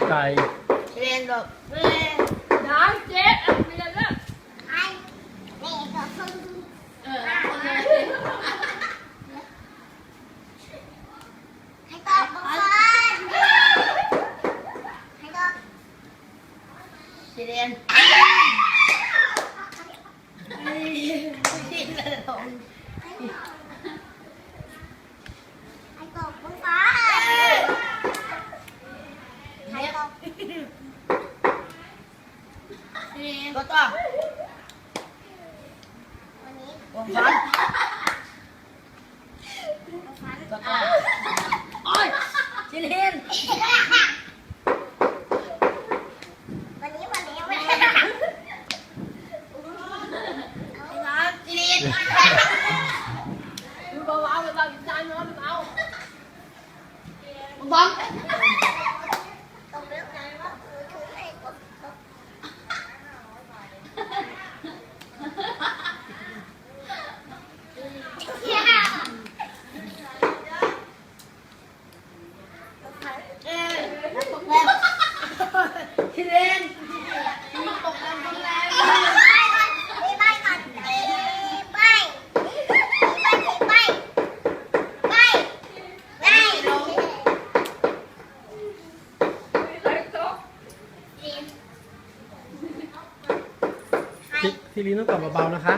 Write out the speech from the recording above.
Đây. Lên được. Lên. Đó chết. À, bây giờ đó. Ai. Mẹ được không? Ờ. ờ. Chị đen. Chị đen. ก็ต้องวันนี้วงฟันฟันก็ต้องโอ้ยสีเหลืองวันนี้วันนี้วันนี้สีเหลืองดูเบาๆเบาๆกินจานเนาะเบาบอม ตรงเรื่องนั้นว่าคือคือให้ตบตบ เอ้ยตกแล้วสีเหลืองมันตกแรงตกแรง ตีใบก่อนตีใบตีใบตีใบใบใบ ๆไปโต๊ะ พี่พี่ลินต้องตอบเบาๆนะคะ